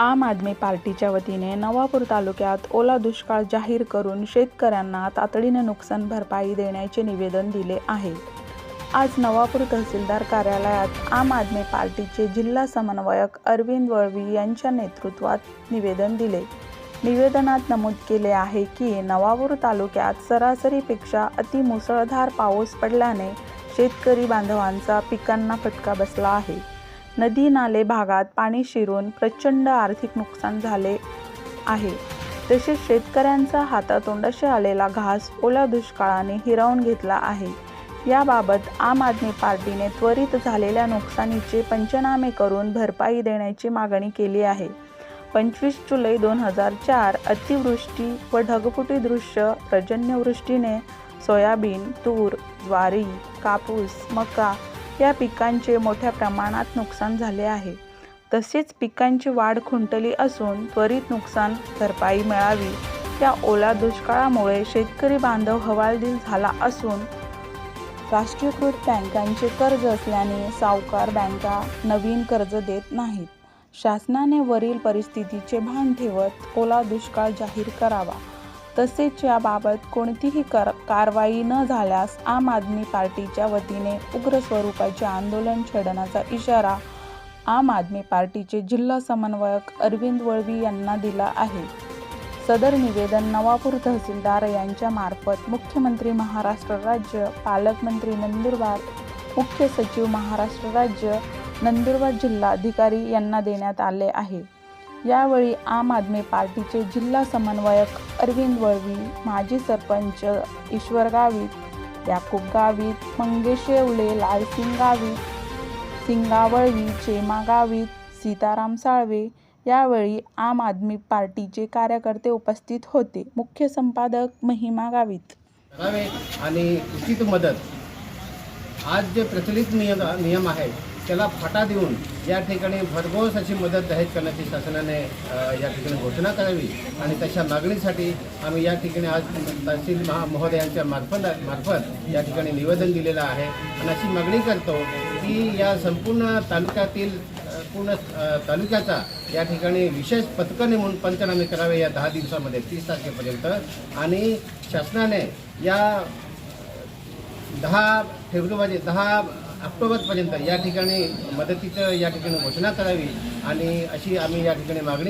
आम आदमी पार्टीच्या वतीने नवापूर तालुक्यात ओला दुष्काळ जाहीर करून शेतकऱ्यांना तातडीने नुकसान भरपाई देण्याचे निवेदन दिले आहे. आज नवापूर तहसीलदार कार्यालयात आम आदमी पार्टीचे जिल्हा समन्वयक अरविंद वळवी यांच्या नेतृत्वात निवेदन दिले. निवेदनात नमूद केले आहे की नवापूर तालुक्यात सरासरीपेक्षा अतिमुसळधार पाऊस पडल्याने शेतकरी बांधवांचा पिकांना फटका बसला आहे. नदी नाले भागात पाणी शिरून प्रचंड आर्थिक नुकसान झाले आहे. तसेच शेतकऱ्यांचा हातातोंडाशी आलेला घास ओला दुष्काळाने हिरावून घेतला आहे. याबाबत आम आदमी पार्टीने त्वरित झालेल्या नुकसानीचे पंचनामे करून भरपाई देण्याची मागणी केली आहे. पंचवीस जुलै दोन हजार चार अतिवृष्टी व ढगफुटी दृश्य पर्जन्यवृष्टीने सोयाबीन तूर ज्वारी कापूस मका या पिकांचे मोठ्या प्रमाणात नुकसान झाले आहे. तसेच पिकांची वाढ खुंटली असून त्वरित नुकसान भरपाई मिळावी. या ओला दुष्काळामुळे शेतकरी बांधव हवालदिल झाला असून राष्ट्रीयकृत बँकांचे कर्ज असल्याने सावकार बँका नवीन कर्ज देत नाहीत. शासनाने वरील परिस्थितीचे भान ठेवत ओला दुष्काळ जाहीर करावा. तसेच याबाबत कोणतीही कर कारवाई न झाल्यास आम आदमी पार्टीच्या वतीने उग्र स्वरूपाचे आंदोलन छेडण्याचा इशारा आम आदमी पार्टीचे जिल्हा समन्वयक अरविंद वळवी यांना दिला आहे. सदर निवेदन नवापूर तहसीलदार यांच्या मार्फत मुख्यमंत्री महाराष्ट्र राज्य पालकमंत्री नंदुरबार मुख्य सचिव महाराष्ट्र राज्य नंदुरबार जिल्हाधिकारी यांना देण्यात आले आहे. यावेळी आम आदमी पार्टीचे जिल्हा समन्वयक अरविंद वळवी माजी सरपंच ईश्वर गावित याकूब गावित मंगेश येवले लालसिंग गावित सिंगावळवी चेमा गावित सीताराम साळवे यावेळी आम आदमी पार्टीचे कार्यकर्ते उपस्थित होते. मुख्य संपादक महिमा गावित. आणि उचित मदत. आज जे प्रचलित नियम नियम आहेत त्याला फाटा देऊन या ठिकाणी भरघोस अशी मदत जाहीर करण्याची शासनाने या ठिकाणी घोषणा करावी आणि तशा मागणीसाठी आम्ही या ठिकाणी आज तहसील महा महोदयांच्या मार्फत मार्फत या ठिकाणी निवेदन दिलेलं आहे. आणि अशी मागणी करतो की या संपूर्ण तालुक्यातील पूर्ण तालुक्याचा या ठिकाणी विशेष पथकं नेमून पंचनामे करावे या दहा दिवसामध्ये तीस तारखेपर्यंत. आणि शासनाने या दहा फेब्रुवारी दहा ऑक्टोबरपर्यंत या ठिकाणी मदतीचं या ठिकाणी घोषणा करावी आणि अशी आम्ही या ठिकाणी मागणी